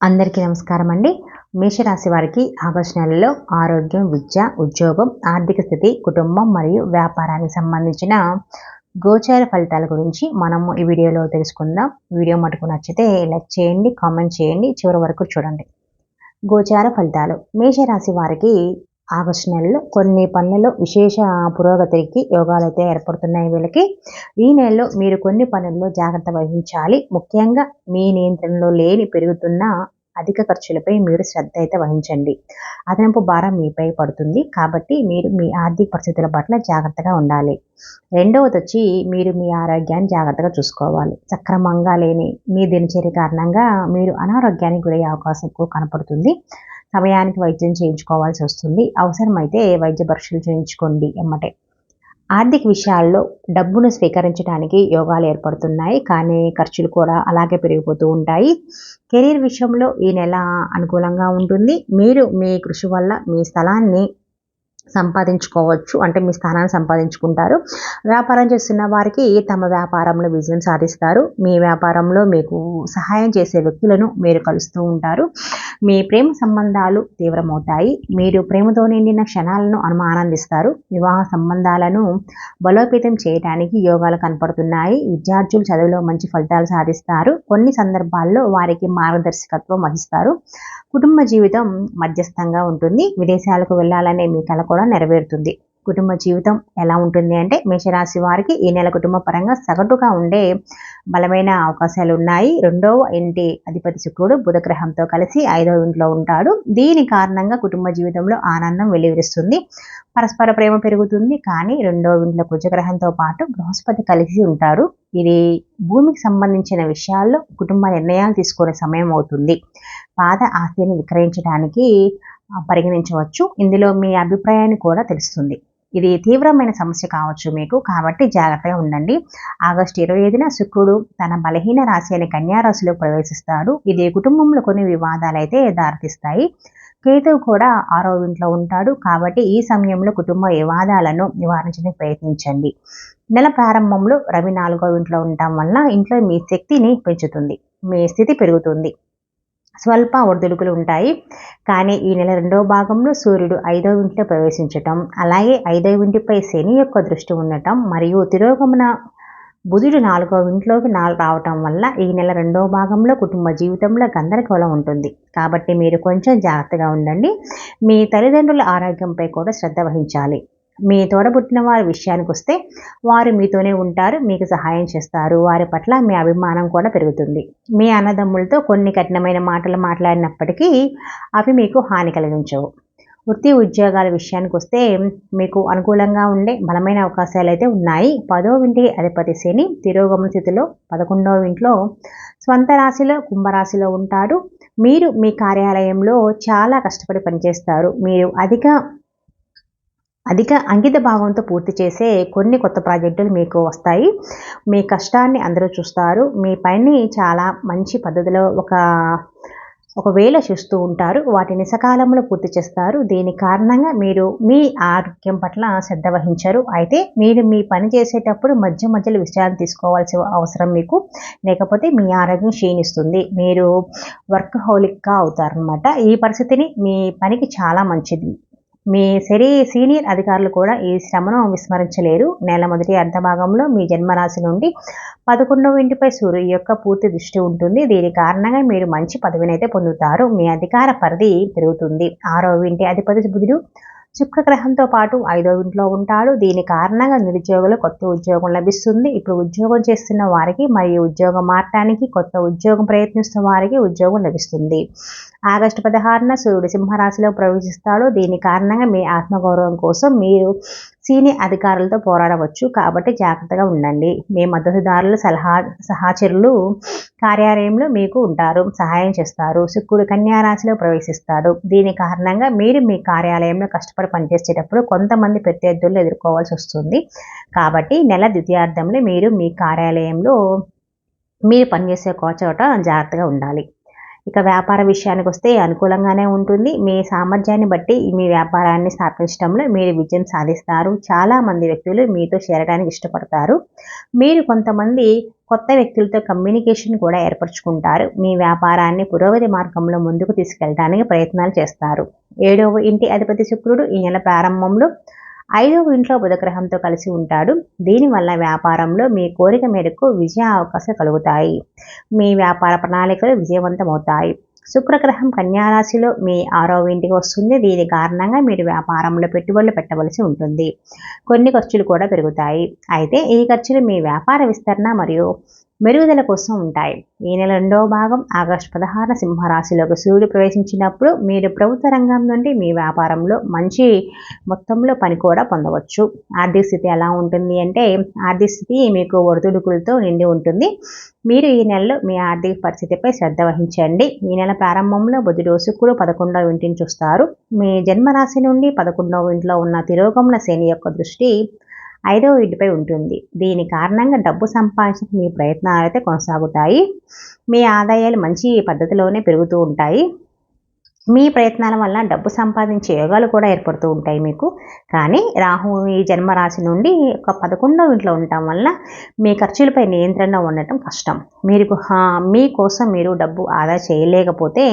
అందరికీ నమస్కారం అండి మేషరాశి వారికి ఆగస్టు నెలలో ఆరోగ్యం విద్య ఉద్యోగం ఆర్థిక స్థితి కుటుంబం మరియు వ్యాపారానికి సంబంధించిన గోచార ఫలితాల గురించి మనము ఈ వీడియోలో తెలుసుకుందాం. వీడియో మటుకు నచ్చితే లైక్ చేయండి కామెంట్ చేయండి చివరి వరకు చూడండి. గోచార ఫలితాలు. మేషరాశి వారికి ఆగస్టు నెలలో కొన్ని పనులలో విశేష పురోగతికి యోగాలు అయితే ఏర్పడుతున్నాయి వీళ్ళకి. ఈ నెలలో మీరు కొన్ని పనుల్లో జాగ్రత్త వహించాలి. ముఖ్యంగా మీ నియంత్రణలో లేని పెరుగుతున్న అధిక ఖర్చులపై మీరు శ్రద్ధ అయితే వహించండి. అదనపు భారం మీపై పడుతుంది. కాబట్టి మీరు మీ ఆర్థిక పరిస్థితుల పట్ల జాగ్రత్తగా ఉండాలి. రెండవది వచ్చి మీరు మీ ఆరోగ్యాన్ని జాగ్రత్తగా చూసుకోవాలి. సక్రమంగా లేని మీ దినచర్య కారణంగా మీరు అనారోగ్యానికి గురయ్యే అవకాశం ఎక్కువ కనపడుతుంది. సమయానికి వైద్యం చేయించుకోవాల్సి వస్తుంది. అవసరమైతే వైద్య పరీక్షలు చేయించుకోండి ఎమ్మటే. ఆర్థిక విషయాల్లో డబ్బును స్వీకరించడానికి యోగాలు ఏర్పడుతున్నాయి. కానీ ఖర్చులు కూడా అలాగే పెరిగిపోతూ ఉంటాయి. కెరీర్ విషయంలో ఈ నెల అనుకూలంగా ఉంటుంది. మీరు మీ కృషి వల్ల మీ స్థలాన్ని సంపాదించుకోవచ్చు. అంటే మీ స్థానాన్ని సంపాదించుకుంటారు. వ్యాపారం చేస్తున్న వారికి తమ వ్యాపారంలో విజయం సాధిస్తారు. మీ వ్యాపారంలో మీకు సహాయం చేసే వ్యక్తులను మీరు కలుస్తూ ఉంటారు. మీ ప్రేమ సంబంధాలు తీవ్రమవుతాయి. మీరు ప్రేమతో నిండిన క్షణాలను ఆనందిస్తారు. వివాహ సంబంధాలను బలోపేతం చేయడానికి యోగాలు కనపడుతున్నాయి. విద్యార్థులు చదువులో మంచి ఫలితాలు సాధిస్తారు. కొన్ని సందర్భాల్లో వారికి మార్గదర్శకత్వం వహిస్తారు. కుటుంబ జీవితం మధ్యస్థంగా ఉంటుంది. విదేశాలకు వెళ్ళాలనే మీ కల కూడా నెరవేరుతుంది. కుటుంబ జీవితం ఎలా ఉంటుంది అంటే మేషరాశి వారికి ఈ నెల కుటుంబ పరంగా సగటుగా ఉండే బలమైన అవకాశాలు ఉన్నాయి. రెండవ ఇంటి అధిపతి శుక్రుడు బుధగ్రహంతో కలిసి ఐదవ ఇంట్లో ఉంటాడు. దీని కారణంగా కుటుంబ జీవితంలో ఆనందం వెలువరిస్తుంది. పరస్పర ప్రేమ పెరుగుతుంది. కానీ రెండవ ఇంట్లో కుజగ్రహంతో పాటు బృహస్పతి కలిసి ఉంటాడు. ఇది భూమికి సంబంధించిన విషయాల్లో కుటుంబ నిర్ణయాలు తీసుకునే సమయం అవుతుంది. పాద ఆస్తిని విక్రయించడానికి పరిగణించవచ్చు. ఇందులో మీ అభిప్రాయాన్ని కూడా తెలుస్తుంది. ఇది తీవ్రమైన సమస్య కావచ్చు మీకు. కాబట్టి జాగ్రత్తగా ఉండండి. ఆగస్టు ఇరవై ఐదున శుక్రుడు తన బలహీన రాశి అని కన్యారాశిలో ప్రవేశిస్తాడు. ఇది కుటుంబంలో కొన్ని వివాదాలు అయితే దారితీస్తాయి. కేతువు కూడా ఆరో ఇంట్లో ఉంటాడు. కాబట్టి ఈ సమయంలో కుటుంబ వివాదాలను నివారించడానికి ప్రయత్నించండి. నెల ప్రారంభంలో రవి నాలుగో ఇంట్లో ఉండటం వల్ల ఇంట్లో మీ శక్తిని పెంచుతుంది. మీ స్థితి పెరుగుతుంది. స్వల్ప ఒడిదుడుకులు ఉంటాయి. కానీ ఈ నెల రెండవ భాగంలో సూర్యుడు ఐదవ ఇంట్లో ప్రవేశించటం అలాగే ఐదవ ఇంటిపై శని యొక్క దృష్టి ఉండటం మరియు తిరోగమన బుధుడు నాలుగవ ఇంట్లోకి నాలుగు రావటం వల్ల ఈ నెల రెండవ భాగంలో కుటుంబ జీవితంలో గందరగోళం ఉంటుంది. కాబట్టి మీరు కొంచెం జాగ్రత్తగా ఉండండి. మీ తల్లిదండ్రుల ఆరోగ్యంపై కూడా శ్రద్ధ వహించాలి. మీ తోడబుట్టిన వారి విషయానికి వస్తే వారు మీతోనే ఉంటారు మీకు సహాయం చేస్తారు. వారి పట్ల మీ అభిమానం కూడా పెరుగుతుంది. మీ అన్నదమ్ములతో కొన్ని కఠినమైన మాటలు మాట్లాడినప్పటికీ అవి మీకు హాని కలిగించవు. వృత్తి ఉద్యోగాల విషయానికి వస్తే మీకు అనుకూలంగా ఉండే బలమైన అవకాశాలు అయితే ఉన్నాయి. పదో ఇంటి అధిపతి శని తిరోగమన స్థితిలో పదకొండవ ఇంట్లో స్వంత రాశిలో కుంభరాశిలో ఉంటాడు. మీరు మీ కార్యాలయంలో చాలా కష్టపడి పనిచేస్తారు. మీరు అధిక అధిక అంకిత భావంతో పూర్తి చేసే కొన్ని కొత్త ప్రాజెక్టులు మీకు వస్తాయి. మీ కష్టాన్ని అందరూ చూస్తారు. మీ పని చాలా మంచి పద్ధతిలో ఒక ఒకవేళ చూస్తూ ఉంటారు. వాటిని సకాలంలో పూర్తి చేస్తారు. దీని కారణంగా మీరు మీ ఆరోగ్యం పట్ల శ్రద్ధ వహించరు. అయితే మీరు మీ పని చేసేటప్పుడు మధ్య మధ్యలో విశ్రాంతి తీసుకోవాల్సిన అవసరం మీకు. లేకపోతే మీ ఆరోగ్యం క్షీణిస్తుంది. మీరు వర్క్ హోలిక్గా అవుతారనమాట ఈ పరిస్థితిని మీ పనికి చాలా మంచిది. మీ శరీ సీనియర్ అధికారులు కూడా ఈ శ్రమను విస్మరించలేరు. నెల మొదటి అర్ధభాగంలో మీ జన్మరాశి నుండి పదకొండవ ఇంటిపై సూర్యు యొక్క పూర్తి దృష్టి ఉంటుంది. దీని కారణంగా మీరు మంచి పదవిని అయితే పొందుతారు. మీ అధికార పరిధి పెరుగుతుంది. ఆరో ఇంటి అధిపతి బుధుడు శుక్రగ్రహంతో పాటు ఐదో ఇంట్లో ఉంటాడు. దీని కారణంగా నిరుద్యోగులు కొత్త ఉద్యోగం లభిస్తుంది. ఇప్పుడు ఉద్యోగం చేస్తున్న వారికి మరియు ఉద్యోగం మారటానికి కొత్త ఉద్యోగం ప్రయత్నిస్తున్న వారికి ఉద్యోగం లభిస్తుంది. ఆగస్టు పదహారున సూర్యుడు సింహరాశిలో ప్రవేశిస్తాడు. దీని కారణంగా మీ ఆత్మగౌరవం కోసం మీరు సీనియర్ అధికారులతో పోరాడవచ్చు. కాబట్టి జాగ్రత్తగా ఉండండి. మీ మద్దతుదారులు సలహా సహచరులు కార్యాలయంలో మీకు ఉంటారు. సహాయం చేస్తారు. శుక్రుడు కన్యారాశిలో ప్రవేశిస్తాడు. దీని కారణంగా మీరు మీ కార్యాలయంలో కష్టపడి పనిచేసేటప్పుడు కొంతమంది ప్రత్యర్థులను ఎదుర్కోవాల్సి వస్తుంది. కాబట్టి నెల ద్వితీయార్థంలో మీరు మీ కార్యాలయంలో మీరు పనిచేసే చోట జాగ్రత్తగా ఉండాలి. ఇక వ్యాపార విషయానికి వస్తే అనుకూలంగానే ఉంటుంది. మీ సామర్థ్యాన్ని బట్టి మీ వ్యాపారాన్ని స్థాపించడంలో మీరు విజయం సాధిస్తారు. చాలామంది వ్యక్తులు మీతో చేరడానికి ఇష్టపడతారు. మీరు కొంతమంది కొత్త వ్యక్తులతో కమ్యూనికేషన్ కూడా ఏర్పరచుకుంటారు. మీ వ్యాపారాన్ని పురోగతి మార్గంలో ముందుకు తీసుకెళ్ళడానికి ప్రయత్నాలు చేస్తారు. ఏడవ ఇంటి అధిపతి శుక్రుడు ఈ నెల ప్రారంభంలో ఐదవ ఇంట్లో బుధగ్రహంతో కలిసి ఉంటాడు. దీనివల్ల వ్యాపారంలో మీ కోరిక మేరకు విజయ అవకాశాలు కలుగుతాయి. మీ వ్యాపార ప్రణాళికలు విజయవంతమవుతాయి. శుక్రగ్రహం కన్యారాశిలో మీ ఆరో ఇంటికి వస్తుంది. దీని కారణంగా మీరు వ్యాపారంలో పెట్టుబడులు పెట్టవలసి ఉంటుంది. కొన్ని ఖర్చులు కూడా పెరుగుతాయి. అయితే ఈ ఖర్చులు మీ వ్యాపార విస్తరణ మరియు మెరుగుదల కోసం ఉంటాయి. ఈ నెల రెండవ భాగం ఆగస్టు పదహారున సింహరాశిలోకి సూర్యుడు ప్రవేశించినప్పుడు మీరు ప్రభుత్వ రంగం నుండి మీ వ్యాపారంలో మంచి మొత్తంలో పని కూడా పొందవచ్చు. ఆర్థిక స్థితి ఎలా ఉంటుంది అంటే ఆర్థిక స్థితి మీకు ఒడిదుడుకులతో నిండి ఉంటుంది. మీరు ఈ నెలలో మీ ఆర్థిక పరిస్థితిపై శ్రద్ధ వహించండి. ఈ నెల ప్రారంభంలో బుధుడు శుక్రుడు పదకొండవ ఇంటిని చూస్తారు. మీ జన్మరాశి నుండి పదకొండవ ఇంట్లో ఉన్న తిరోగమన శని యొక్క దృష్టి ఐదవ ఇంటిపై ఉంటుంది. దీని కారణంగా డబ్బు సంపాదించడానికి మీ ప్రయత్నాలు అయితే కొనసాగుతాయి. మీ ఆదాయాలు మంచి పద్ధతిలోనే పెరుగుతూ ఉంటాయి. మీ ప్రయత్నాల వల్ల డబ్బు సంపాదించే యోగాలు కూడా ఏర్పడుతూ ఉంటాయి మీకు. కానీ రాహు ఈ జన్మరాశి నుండి ఒక పదకొండవ ఇంట్లో ఉండటం వల్ల మీ ఖర్చులపై నియంత్రణ ఉండటం కష్టం. మీరు మీకోసం మీరు డబ్బు ఆదా చేయలేకపోతే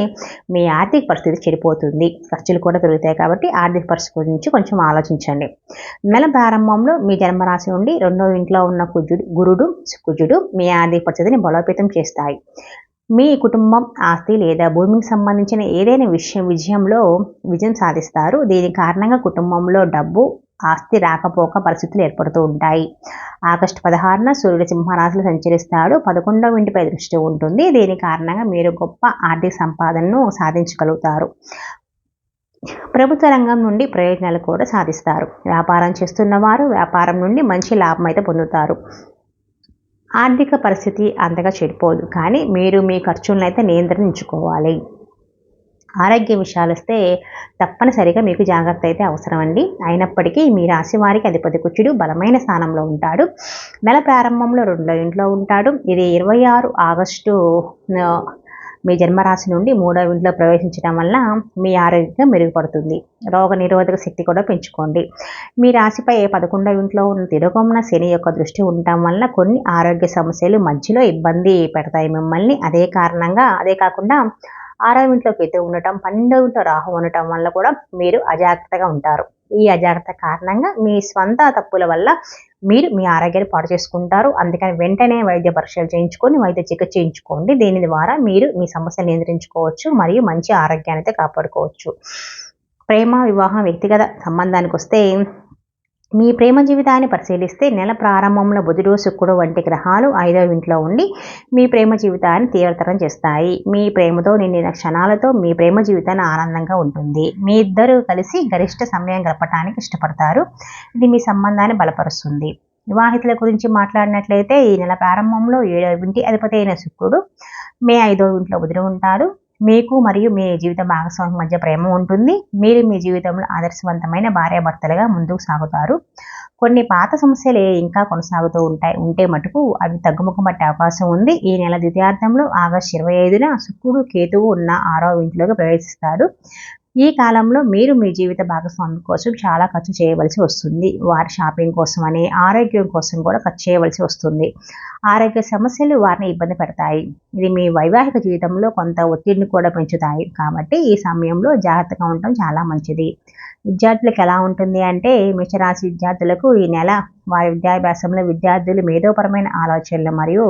మీ ఆర్థిక పరిస్థితి చెడిపోతుంది. ఖర్చులు కూడా పెరుగుతాయి కాబట్టి ఆర్థిక పరిస్థితి గురించి కొంచెం ఆలోచించండి. నెల ప్రారంభంలో మీ జన్మరాశి నుండి రెండవ ఇంట్లో ఉన్న కుజుడు గురుడు కుజుడు మీ ఆర్థిక పరిస్థితిని బలోపేతం చేస్తాయి. మీ కుటుంబం ఆస్తి లేదా భూమికి సంబంధించిన ఏదైనా విషయం విజయంలో విజయం సాధిస్తారు. దీని కారణంగా కుటుంబంలో డబ్బు ఆస్తి రాకపోక పరిస్థితులు ఏర్పడుతూ ఉంటాయి. ఆగస్టు పదహారున సూర్యుడు సింహరాశులు సంచరిస్తాడు. పదకొండవ ఇంటిపై దృష్టి ఉంటుంది. దీని కారణంగా మీరు గొప్ప ఆర్థిక సంపాదనను సాధించగలుగుతారు. ప్రభుత్వ రంగం నుండి ప్రయోజనాలు కూడా సాధిస్తారు. వ్యాపారం చేస్తున్న వారు వ్యాపారం నుండి మంచి లాభం అయితే పొందుతారు. ఆర్థిక పరిస్థితి అంతగా చెడిపోదు. కానీ మీరు మీ ఖర్చులను అయితే నియంత్రించుకోవాలి. ఆరోగ్య విషయాలు వస్తే తప్పనిసరిగా మీకు జాగ్రత్త అయితే అవసరం అండి అయినప్పటికీ మీ రాశి వారికి అధిపతి కుచ్చుడు బలమైన స్థానంలో ఉంటాడు. నెల ప్రారంభంలో రెండో ఇంట్లో ఉంటాడు. ఇది ఇరవై ఆరు ఆగస్టు మీ జన్మరాశి నుండి మూడవ ఇంట్లో ప్రవేశించడం వల్ల మీ ఆరోగ్యం మెరుగుపడుతుంది. రోగ నిరోధక శక్తి కూడా పెంచుకోండి. మీ రాశిపై పదకొండవ ఇంట్లో ఉన్న తిరగొమ్మ శని యొక్క దృష్టి ఉండటం వల్ల కొన్ని ఆరోగ్య సమస్యలు మధ్యలో ఇబ్బంది పెడతాయి. మిమ్మల్ని అదే కారణంగా అదే కాకుండా ఆరవ ఇంట్లో కేతు ఉండటం పన్నెండవ ఇంట్లో రాహు ఉండటం వల్ల కూడా మీరు అజాగ్రత్తగా ఉంటారు. ఈ అజాగ్రత్త కారణంగా మీ స్వంత తప్పుల వల్ల మీరు మీ ఆరోగ్యాన్ని పాడు చేసుకుంటారు. అందుకని వెంటనే వైద్య పరీక్షలు చేయించుకొని వైద్య చికిత్స చేయించుకోండి. దీని ద్వారా మీరు మీ సమస్యలు నియంత్రించుకోవచ్చు మరియు మంచి ఆరోగ్యాన్ని అయితే కాపాడుకోవచ్చు. ప్రేమ వివాహం వ్యక్తిగత సంబంధానికి వస్తే మీ ప్రేమ జీవితాన్ని పరిశీలిస్తే నెల ప్రారంభంలో బుధుడు శుక్రుడు వంటి గ్రహాలు ఐదవ ఇంట్లో ఉండి మీ ప్రేమ జీవితాన్ని తీవ్రతరం చేస్తాయి. మీ ప్రేమతో నిండిన క్షణాలతో మీ ప్రేమ జీవితాన్ని ఆనందంగా ఉంటుంది. మీ ఇద్దరు కలిసి గరిష్ట సమయం గడపడానికి ఇష్టపడతారు. ఇది మీ సంబంధాన్ని బలపరుస్తుంది. వివాహితుల గురించి మాట్లాడినట్లయితే ఈ నెల ప్రారంభంలో ఏడవ ఇంటి అధిపతి అయిన శుక్రుడు మే ఐదవ ఇంట్లో బుధుడు ఉంటారు మీకు మరియు మీ జీవిత భాగస్వామి మధ్య ప్రేమ ఉంటుంది. మీరు మీ జీవితంలో ఆదర్శవంతమైన భార్యాభర్తలుగా ముందుకు సాగుతారు. కొన్ని పాత సమస్యలు ఇంకా కొనసాగుతూ ఉంటాయి. ఉంటే మటుకు అవి తగ్గుముఖం పట్టే అవకాశం ఉంది. ఈ నెల ద్వితీయార్థంలో ఆగస్టు ఇరవై ఐదున శుక్రుడు కేతువు ఉన్న ఆరో ఇంట్లోకి ప్రవేశిస్తాడు. ఈ కాలంలో మీరు మీ జీవిత భాగస్వామి కోసం చాలా ఖర్చు చేయవలసి వస్తుంది. వారి షాపింగ్ కోసం అని ఆరోగ్యం కోసం కూడా ఖర్చు చేయవలసి వస్తుంది. ఆరోగ్య సమస్యలు వారిని ఇబ్బంది పెడతాయి. ఇది మీ వైవాహిక జీవితంలో కొంత ఒత్తిడిని కూడా పెంచుతాయి. కాబట్టి ఈ సమయంలో జాగ్రత్తగా ఉండటం చాలా మంచిది. విద్యార్థులకు ఎలా ఉంటుంది అంటే మిషరాశి విద్యార్థులకు ఈ నెల వారి విద్యాభ్యాసంలో విద్యార్థులు మేధోపరమైన ఆలోచనలు మరియు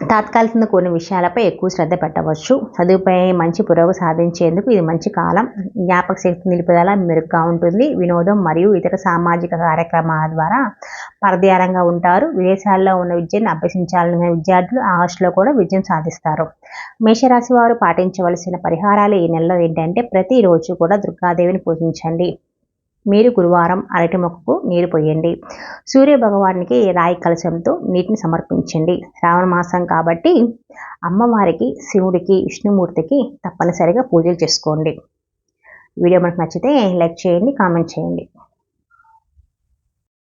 తాత్కాలికంగా కొన్ని విషయాలపై ఎక్కువ శ్రద్ధ పెట్టవచ్చు. చదువుపై మంచి పురోగతి సాధించేందుకు ఇది మంచి కాలం. జ్ఞాపక శక్తి నిలుపుదల మెరుగ్గా ఉంటుంది. వినోదం మరియు ఇతర సామాజిక కార్యక్రమాల ద్వారా పరదయారంగా ఉంటారు. విదేశాల్లో ఉన్న విద్యను అభ్యసించాలనే విద్యార్థులు ఆగస్టులో కూడా విజయం సాధిస్తారు. మేషరాశి వారు పాటించవలసిన పరిహారాలు ఈ నెలలో ఏంటంటే ప్రతిరోజు కూడా దుర్గాదేవిని పూజించండి. మీరు గురువారం అరటి మొక్కకు నీరు పోయండి. సూర్య భగవానికి రాయి కలశంతో నీటిని సమర్పించండి. శ్రావణ మాసం కాబట్టి అమ్మవారికి శివుడికి విష్ణుమూర్తికి తప్పనిసరిగా పూజలు చేసుకోండి. వీడియో మనకు నచ్చితే లైక్ చేయండి కామెంట్ చేయండి.